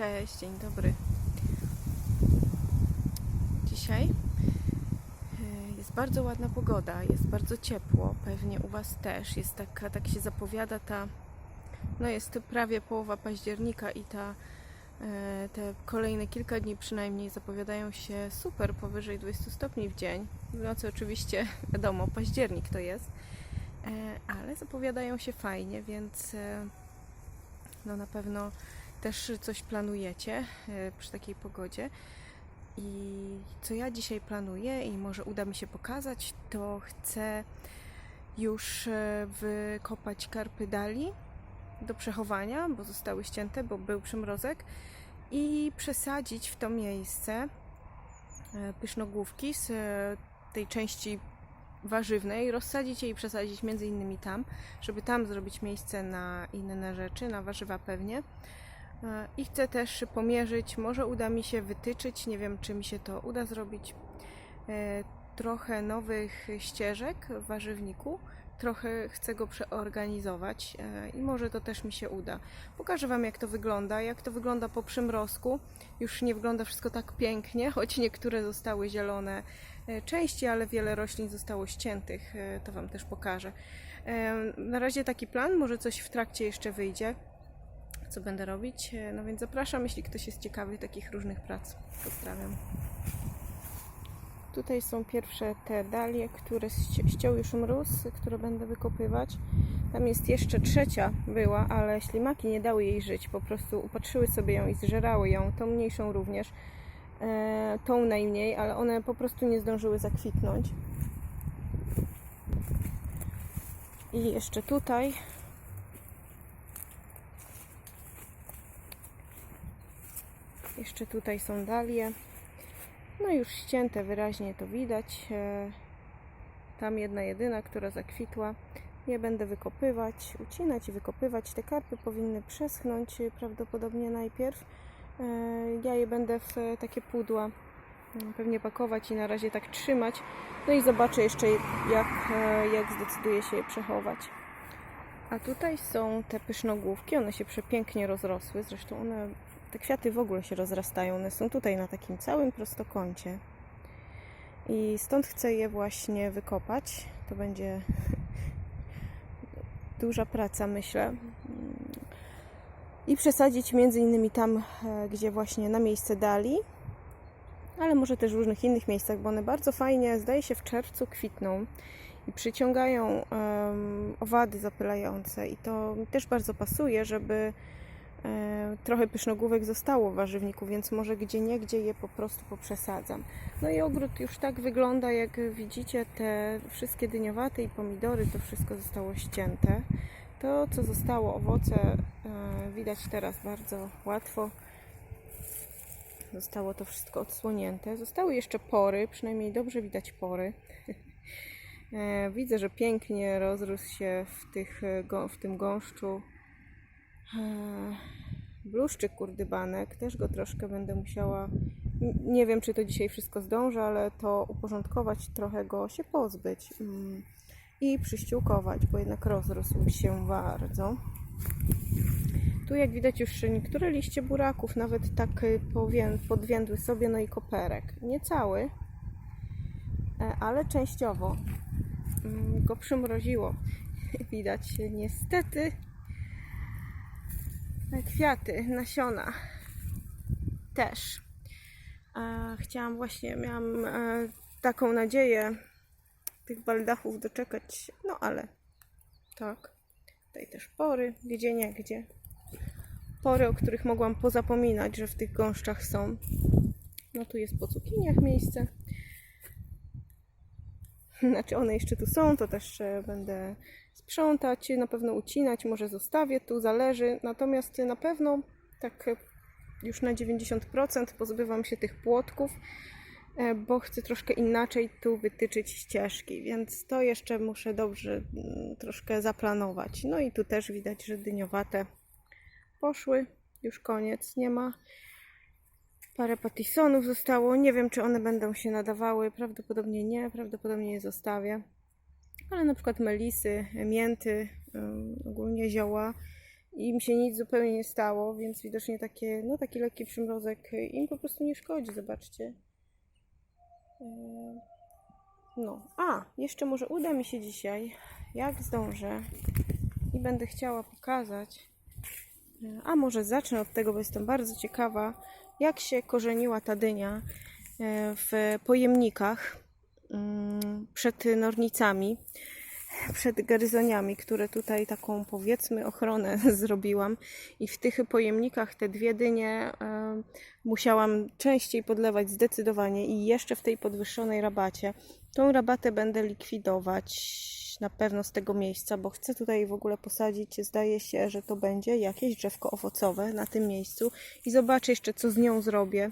Cześć, dzień dobry. Dzisiaj e, jest bardzo ładna pogoda, jest bardzo ciepło, pewnie u Was też. Jest taka, tak się zapowiada ta, no jest prawie połowa października i ta, e, te kolejne kilka dni przynajmniej zapowiadają się super, powyżej 20 stopni w dzień. W nocy oczywiście, wiadomo, październik to jest, e, ale zapowiadają się fajnie, więc no na pewno też coś planujecie e, przy takiej pogodzie. I co ja dzisiaj planuję i może uda mi się pokazać, to chcę już e, wykopać karpy dali do przechowania, bo zostały ścięte, bo był przymrozek i przesadzić w to miejsce e, pysznogłówki z tej części warzywnej, rozsadzić je i przesadzić między innymi tam, żeby tam zrobić miejsce na inne rzeczy, na warzywa pewnie. E, I chcę też pomierzyć, może uda mi się wytyczyć, nie wiem czy mi się to uda zrobić, e, trochę nowych ścieżek w warzywniku. Trochę chcę go przeorganizować e, i może to też mi się uda. Pokażę Wam, jak to wygląda. Jak to wygląda po przymrozku. Już nie wygląda wszystko tak pięknie, choć niektóre zostały zielone części, ale wiele roślin zostało ściętych. To Wam też pokażę. Na razie taki plan, może coś w trakcie jeszcze wyjdzie co będę robić. E, No więc zapraszam, jeśli ktoś jest ciekawy takich różnych prac. Pozdrawiam. Tutaj są pierwsze te dalie, które ści- ściął już mróz, które będę wykopywać. Tam jest jeszcze trzecia była, ale ślimaki nie dały jej żyć. Po prostu upatrzyły sobie ją i zżerały ją, tą mniejszą również. E, tą najmniej, ale one po prostu nie zdążyły zakwitnąć. I jeszcze tutaj Jeszcze tutaj są dalie. No już ścięte wyraźnie to widać. E, Tam jedna jedyna, która zakwitła. Je będę wykopywać, ucinać i wykopywać. Te karpy powinny przeschnąć e, prawdopodobnie najpierw. E, Ja je będę w takie pudła mm, pewnie pakować i na razie tak trzymać. No i zobaczę jeszcze jak, jak zdecyduję się je przechować. A tutaj są te pysznogłówki, one się przepięknie rozrosły, zresztą one, te kwiaty w ogóle się rozrastają, one są tutaj na takim całym prostokącie. I stąd chcę je właśnie wykopać. To będzie duża praca, myślę. I przesadzić między innymi tam, e, gdzie właśnie na miejsce dali, ale może też w różnych innych miejscach, bo one bardzo fajnie, zdaje się, w czerwcu kwitną i przyciągają em, owady zapylające i to mi też bardzo pasuje, żeby trochę pysznogłówek zostało w warzywniku, więc może gdzie niegdzie je po prostu poprzesadzam. No i ogród już tak wygląda, jak widzicie, te wszystkie dyniowaty i pomidory, to wszystko zostało ścięte. To, co zostało, owoce, e, widać teraz bardzo łatwo. Zostało to wszystko odsłonięte. Zostały jeszcze pory, przynajmniej dobrze widać pory. E, Widzę, że pięknie rozrósł się w, tych, e, w tym gąszczu e, bluszczyk kurdybanek. Też go troszkę będę musiała. Nie wiem, czy to dzisiaj wszystko zdążę, ale to uporządkować, trochę go się pozbyć mm, i przyściółkować, bo jednak rozrósł się bardzo. Tu jak widać już niektóre liście buraków nawet tak y, podwiędły sobie, no i koperek. Nie cały, e, ale częściowo mm, go przymroziło. Widać niestety kwiaty, nasiona też. Chciałam właśnie, miałam e, taką nadzieję tych baldachów doczekać, no ale tak. Tutaj też pory, gdzie nie gdzie. Pory, o których mogłam pozapominać, że w tych gąszczach są. No tu jest po cukiniach miejsce. Znaczy one jeszcze tu są, to też e, będę sprzątać, na pewno ucinać, może zostawię tu, zależy. Natomiast na pewno tak e, już na 90% pozbywam się tych płotków, e, bo chcę troszkę inaczej tu wytyczyć ścieżki, więc to jeszcze muszę dobrze mm, troszkę zaplanować. No i tu też widać, że dyniowate poszły, już koniec, nie ma. Parę patisonów zostało. Nie wiem, czy one będą się nadawały. Prawdopodobnie nie, prawdopodobnie je zostawię. Ale na przykład melisy, mięty, ym, ogólnie zioła im się nic zupełnie nie stało, więc widocznie takie, no taki lekki przymrozek im po prostu nie szkodzi, zobaczcie. E, No, a, jeszcze może uda mi się dzisiaj, jak zdążę i będę chciała pokazać, e, a może zacznę od tego, bo jestem bardzo ciekawa, jak się korzeniła ta dynia e, w pojemnikach mm, przed nornicami, przed garyzoniami, które tutaj taką powiedzmy ochronę zrobiłam i w tych pojemnikach te dwie dynie e, musiałam częściej podlewać zdecydowanie i jeszcze w tej podwyższonej rabacie. Tą rabatę będę likwidować na pewno z tego miejsca, bo chcę tutaj w ogóle posadzić, zdaje się, że to będzie jakieś drzewko owocowe na tym miejscu i zobaczę jeszcze, co z nią zrobię.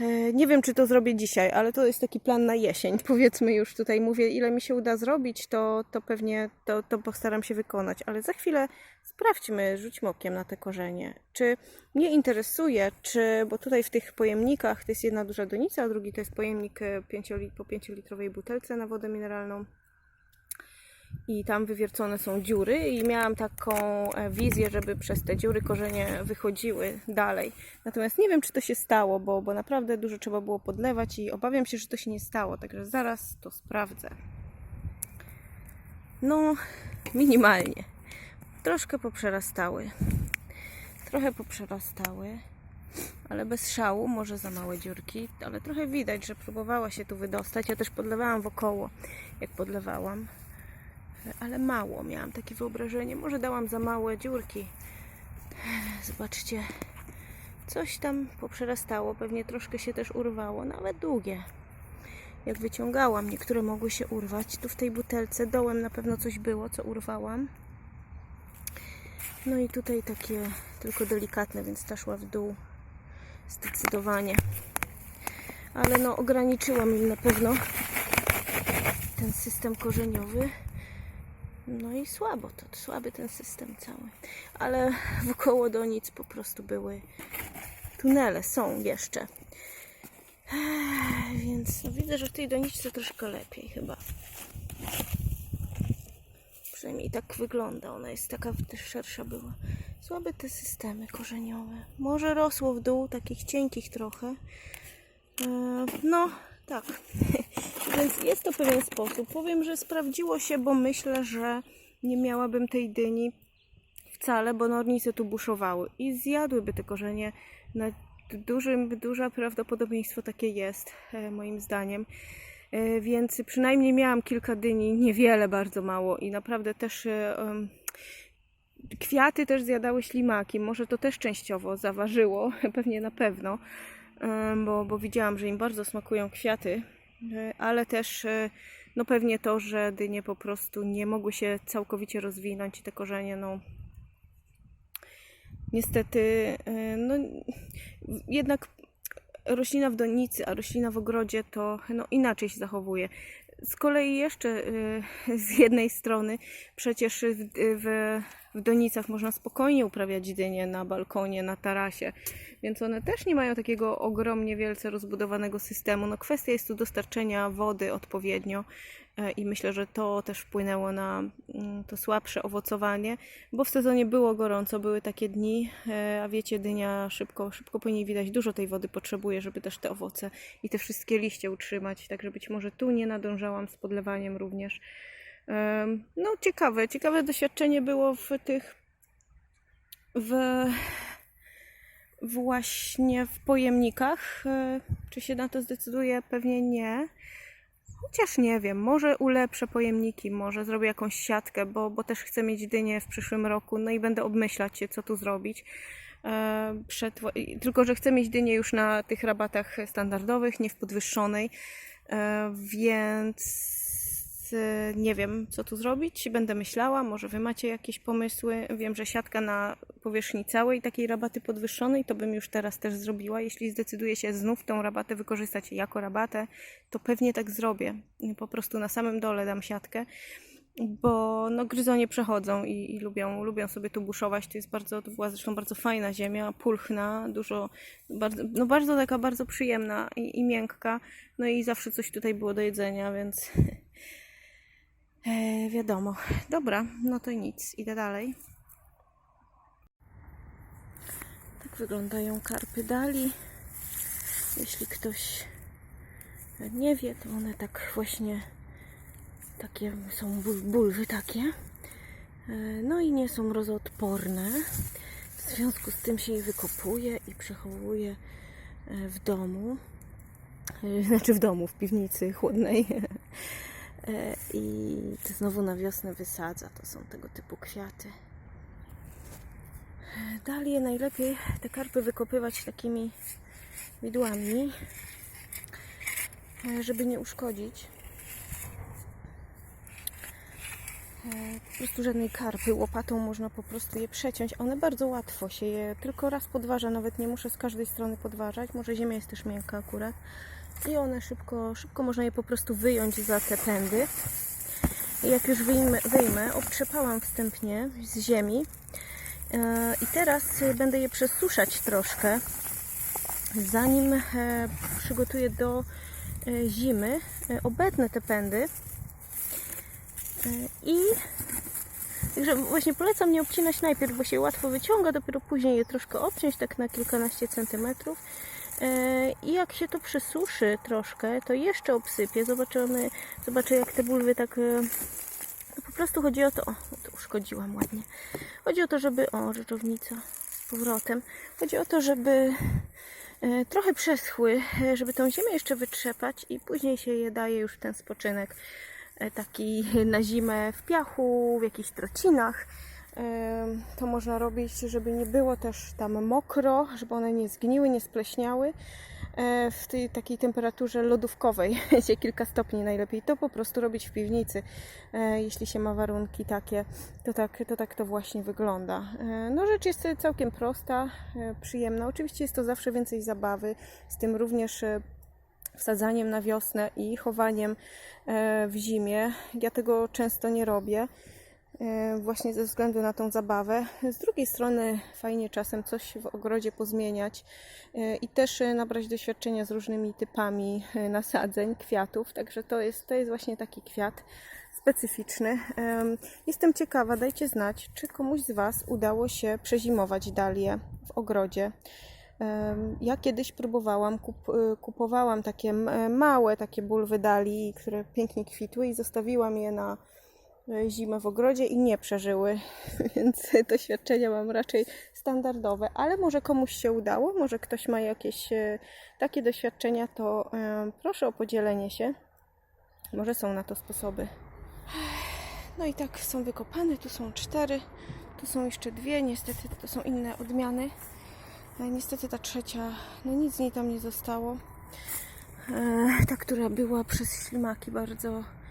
E, Nie wiem, czy to zrobię dzisiaj, ale to jest taki plan na jesień. Powiedzmy już tutaj mówię, ile mi się uda zrobić, to, to pewnie to, to postaram się wykonać. Ale za chwilę sprawdźmy, rzućmy okiem na te korzenie. Czy mnie interesuje, czy, bo tutaj w tych pojemnikach to jest jedna duża donica, a drugi to jest pojemnik e, pięcioli- po 5-litrowej butelce na wodę mineralną i tam wywiercone są dziury i miałam taką e, wizję, żeby przez te dziury korzenie wychodziły dalej. Natomiast nie wiem, czy to się stało, bo, bo naprawdę dużo trzeba było podlewać i obawiam się, że to się nie stało, także zaraz to sprawdzę. No, minimalnie. Troszkę poprzerastały. Trochę poprzerastały, ale bez szału, może za małe dziurki, ale trochę widać, że próbowała się tu wydostać. Ja też podlewałam wokoło, jak podlewałam ale mało miałam takie wyobrażenie. Może dałam za małe dziurki. Zobaczcie, coś tam poprzerastało, pewnie troszkę się też urwało, nawet długie. Jak wyciągałam, niektóre mogły się urwać. Tu w tej butelce dołem na pewno coś było, co urwałam. No i tutaj takie tylko delikatne, więc ta szła w dół zdecydowanie. Ale no ograniczyłam im na pewno ten system korzeniowy. No i słabo to, słaby ten system cały. Ale wokoło donic po prostu były tunele, są jeszcze. Więc no widzę, że w tej doniczce troszkę lepiej chyba. Przynajmniej tak wygląda. Ona jest taka też szersza była. Słabe te systemy korzeniowe. Może rosło w dół, takich cienkich trochę. E, No, tak. Więc jest to pewien sposób. Powiem, że sprawdziło się, bo myślę, że nie miałabym tej dyni wcale, bo nornice tu buszowały i zjadłyby te korzenie. Na dużym, duże prawdopodobieństwo takie jest, e, moim zdaniem. E, Więc przynajmniej miałam kilka dyni, niewiele, bardzo mało i naprawdę też em, kwiaty też zjadały ślimaki. Może to też częściowo zaważyło, pewnie na pewno, bo, bo widziałam, że im bardzo smakują kwiaty, e, ale też e, no pewnie to, że dynie po prostu nie mogły się całkowicie rozwinąć i te korzenie, no niestety, e, no jednak roślina w donicy, a roślina w ogrodzie to no, inaczej się zachowuje. Z kolei jeszcze y, z jednej strony przecież w, w, w donicach można spokojnie uprawiać dynie na balkonie, na tarasie, więc one też nie mają takiego ogromnie wielce rozbudowanego systemu. No kwestia jest tu dostarczenia wody odpowiednio i myślę, że to też wpłynęło na mm, to słabsze owocowanie, bo w sezonie było gorąco, były takie dni, e, a wiecie, dynia szybko, szybko po niej widać, dużo tej wody potrzebuje, żeby też te owoce i te wszystkie liście utrzymać, także być może tu nie nadążałam z podlewaniem również. Em, No ciekawe, ciekawe doświadczenie było w tych w właśnie w pojemnikach. E, Czy się na to zdecyduję? Pewnie nie. Chociaż nie wiem, może ulepszę pojemniki, może zrobię jakąś siatkę, bo, bo też chcę mieć dynię w przyszłym roku, no i będę obmyślać się, co tu zrobić. E, Przed, tylko, że chcę mieć dynię już na tych rabatach standardowych, nie w podwyższonej, E, e, nie wiem, co tu zrobić. Będę myślała, może Wy macie jakieś pomysły. Wiem, że siatka na powierzchni całej takiej rabaty podwyższonej, to bym już teraz też zrobiła. Jeśli zdecyduję się znów tą rabatę wykorzystać jako rabatę, to pewnie tak zrobię. Po prostu na samym dole dam siatkę, bo no, gryzonie przechodzą i, i lubią, lubią sobie tu buszować. To jest bardzo, to była zresztą bardzo fajna ziemia, pulchna, dużo, bardzo, no bardzo taka bardzo przyjemna i, i miękka. No i zawsze coś tutaj było do jedzenia, więc e, wiadomo. Dobra, no to nic, idę dalej. Tak wyglądają karpy dali. Jeśli ktoś nie wie, to one tak właśnie takie są bul- bulwy takie. E, No i nie są mrozoodporne. W związku z tym się je wykopuje i przechowuje e, w domu. E, Znaczy w domu, w piwnicy chłodnej. E, I znowu na wiosnę wysadza. To są tego typu kwiaty. Dalej najlepiej te karpy wykopywać takimi widłami, e, żeby nie uszkodzić. E, Po prostu żadnej karpy. Łopatą można po prostu je przeciąć. One bardzo łatwo się je tylko raz podważa, nawet nie muszę z każdej strony podważać. Może ziemia jest też miękka akurat. I one szybko, szybko można je po prostu wyjąć za te pędy. I jak już wyjmę, wyjmę obtrzepałam wstępnie z ziemi. E, I teraz e, będę je przesuszać troszkę, zanim e, przygotuję do zimy. Obetnę te pędy i Także właśnie polecam nie obcinać najpierw, bo się łatwo wyciąga, dopiero później je troszkę obciąć, tak na kilkanaście centymetrów. E, I jak się to przesuszy troszkę, to jeszcze obsypię. Zobaczymy, zobaczę jak te bulwy tak... e, No po prostu chodzi o to... O, to uszkodziłam ładnie. Chodzi o to, żeby... O, rzeczownica z powrotem. Chodzi o to, żeby e, trochę przeschły, żeby tą ziemię jeszcze wytrzepać i później się je daje już w ten spoczynek taki na zimę w piachu, w jakichś trocinach. To można robić, żeby nie było też tam mokro, żeby one nie zgniły, nie spleśniały. E, W tej takiej temperaturze lodówkowej, wiecie, kilka stopni najlepiej. To po prostu robić w piwnicy, e, jeśli się ma warunki takie, to tak to, tak to właśnie wygląda. E, No rzecz jest całkiem prosta, przyjemna. Oczywiście jest to zawsze więcej zabawy, z tym również wsadzaniem na wiosnę i chowaniem w zimie. Ja tego często nie robię, właśnie ze względu na tą zabawę. Z drugiej strony fajnie czasem coś w ogrodzie pozmieniać e, i też e, nabrać doświadczenia z różnymi typami e, nasadzeń, kwiatów. Także to jest, to jest właśnie taki kwiat specyficzny. Em, Jestem ciekawa, dajcie znać, czy komuś z Was udało się przezimować dalię w ogrodzie. Ja kiedyś próbowałam, kup, kupowałam takie małe takie bulwy dali, które pięknie kwitły i zostawiłam je na zimę w ogrodzie i nie przeżyły, więc doświadczenia mam raczej standardowe, ale może komuś się udało, może ktoś ma jakieś y, takie doświadczenia, to em, proszę o podzielenie się. Może są na to sposoby. No i tak są wykopane, tu są cztery, tu są jeszcze dwie, niestety to są inne odmiany. E, Niestety ta trzecia, no nic z niej tam nie zostało. E, Ta, która była przez ślimaki bardzo e,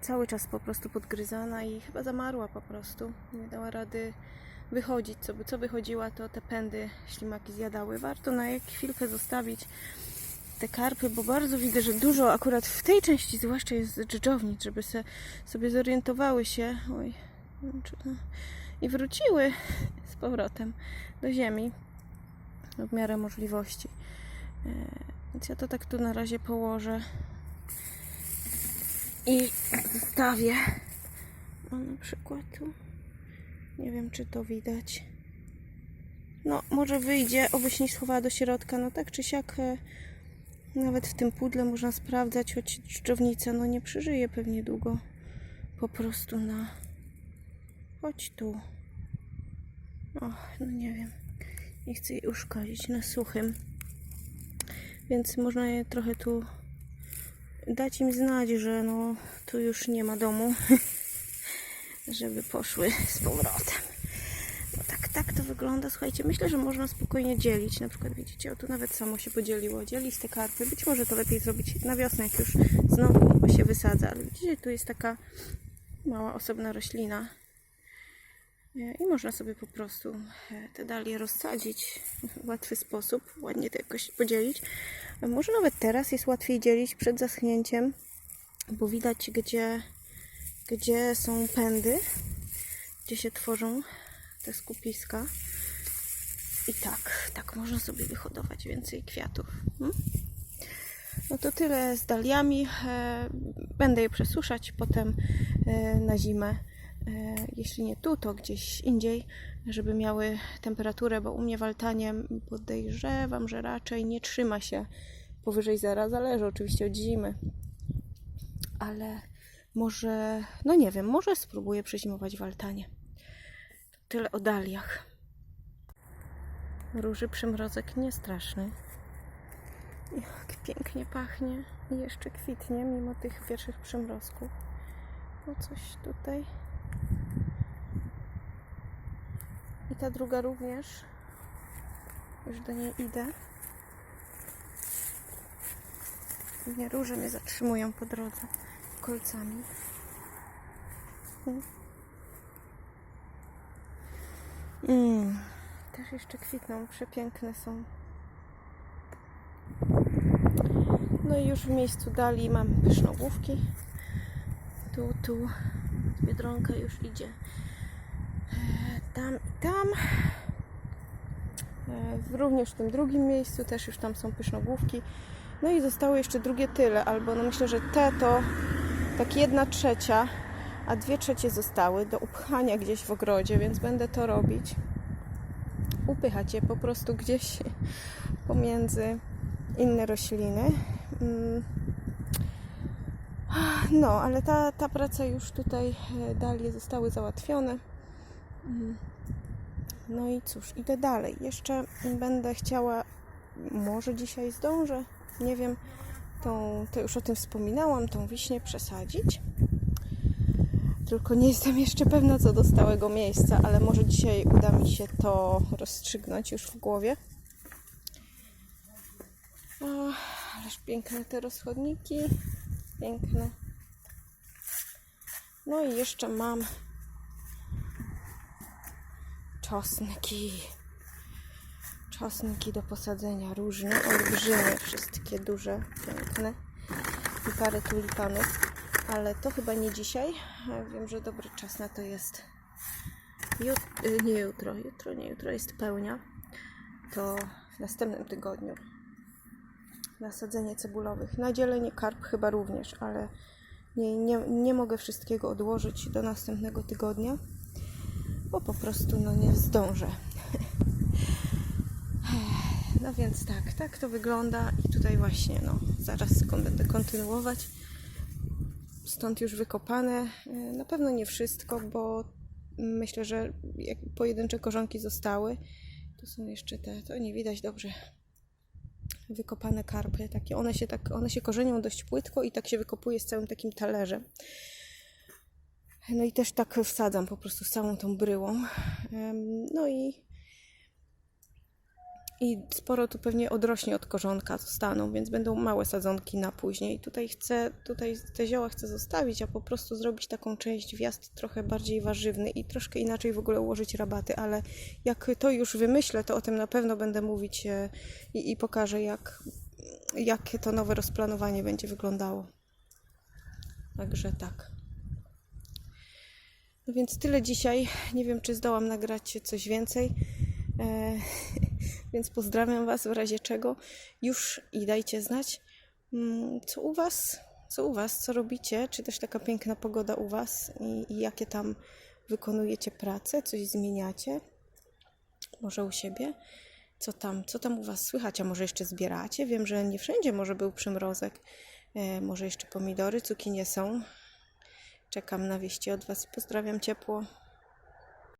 cały czas po prostu podgryzana i chyba zamarła po prostu. Nie dała rady wychodzić. Co co wychodziła, to te pędy ślimaki zjadały. Warto na jak chwilkę zostawić te karpy, bo bardzo widzę, że dużo akurat w tej części zwłaszcza jest dżdżownic, żeby se, sobie zorientowały się oj, i wróciły z powrotem do ziemi w miarę możliwości. E, Więc ja to tak tu na razie położę i zostawię. O, na przykład tu. Nie wiem, czy to widać. No, może wyjdzie, obyś nie schowała do środka. No tak czy siak, e, nawet w tym pudle można sprawdzać, choć dżdżownica no nie przeżyje pewnie długo. Po prostu na... Chodź tu. Och, no nie wiem. Nie chcę jej uszkodzić na suchym. Więc można je trochę tu dać im znać, że no tu już nie ma domu, żeby poszły z powrotem. No tak, tak to wygląda. Słuchajcie, myślę, że można spokojnie dzielić. Na przykład widzicie, o tu nawet samo się podzieliło. Dzielić te karpy. Być może to lepiej zrobić na wiosnę, jak już znowu się wysadza. Ale widzicie, tu jest taka mała, osobna roślina. E, I można sobie po prostu e, te dalie rozsadzić w łatwy sposób, ładnie to jakoś podzielić. E, Może nawet teraz jest łatwiej dzielić przed zaschnięciem, bo widać gdzie, gdzie są pędy, gdzie się tworzą te skupiska. I tak, tak można sobie wyhodować więcej kwiatów. Hmm? No to tyle z daliami. Będę je przesuszać potem na zimę. Jeśli nie tu, to gdzieś indziej, żeby miały temperaturę, bo u mnie w altanie podejrzewam, że raczej nie trzyma się powyżej zera. Zależy oczywiście od zimy, ale może, no nie wiem, może spróbuję przezimować w altanie. To tyle o daliach. Róży przymrozek nie straszny. Jak pięknie pachnie i jeszcze kwitnie mimo tych pierwszych przymrozków. O coś tutaj. I ta druga również. Już do niej idę. Nie róże mnie zatrzymują po drodze kolcami. Mm. Też jeszcze kwitną, przepiękne są. No i już w miejscu dali mam pysznogłówki. Tu, tu Biedronka już idzie. Tam i tam. E, Również w tym drugim miejscu też już tam są pysznogłówki. No i zostało jeszcze drugie tyle, albo no myślę, że te to tak jedna trzecia, a dwie trzecie zostały do upchania gdzieś w ogrodzie, więc będę to robić. Upychać je po prostu gdzieś pomiędzy inne rośliny. Mm. No, ale ta, ta praca już tutaj e, dalej zostały załatwione. Mm. No i cóż, idę dalej. Jeszcze będę chciała, może dzisiaj zdążę, nie wiem, tą, to już o tym wspominałam, tą wiśnię przesadzić. Tylko nie jestem jeszcze pewna co do stałego miejsca, ale może dzisiaj uda mi się to rozstrzygnąć już w głowie. O, ależ piękne te rozchodniki. Piękne. No i jeszcze mam czosnki. Czosnki do posadzenia różne, olbrzymie, wszystkie duże, piękne. I parę tulipanów, ale to chyba nie dzisiaj. Wiem, że dobry czas na to jest Jut- y, nie jutro, jutro nie jutro jest pełnia. To w następnym tygodniu nasadzenie cebulowych. Na dzielenie karp chyba również, ale nie, nie, nie mogę wszystkiego odłożyć do następnego tygodnia, bo po prostu no, nie zdążę. No więc tak, tak to wygląda i tutaj właśnie, no zaraz będę kontynuować. Stąd już wykopane. E, Na pewno nie wszystko, bo myślę, że pojedyncze korzonki zostały, to są jeszcze te, to nie widać dobrze wykopane karpy, takie one się tak, one się korzenią dość płytko i tak się wykopuje z całym takim talerzem. No i też tak wsadzam po prostu z całą tą bryłą. No i i sporo tu pewnie odrośnie od korzonka zostaną, więc będą małe sadzonki na później. Tutaj chcę, tutaj te zioła chcę zostawić, a po prostu zrobić taką część wjazd trochę bardziej warzywny i troszkę inaczej w ogóle ułożyć rabaty, ale jak to już wymyślę, to o tym na pewno będę mówić e, i, i pokażę, jak, jakie to nowe rozplanowanie będzie wyglądało. Także tak. No więc tyle dzisiaj. Nie wiem, czy zdołam nagrać coś więcej. E, więc pozdrawiam Was w razie czego. Już i dajcie znać, mm, co u Was, co u Was, co robicie, czy też taka piękna pogoda u Was i, i jakie tam wykonujecie pracę, coś zmieniacie, może u siebie. Co tam, co tam u Was słychać, a może jeszcze zbieracie? Wiem, że nie wszędzie może był przymrozek, e, może jeszcze pomidory, cukinie są. Czekam na wieści od Was. Pozdrawiam ciepło.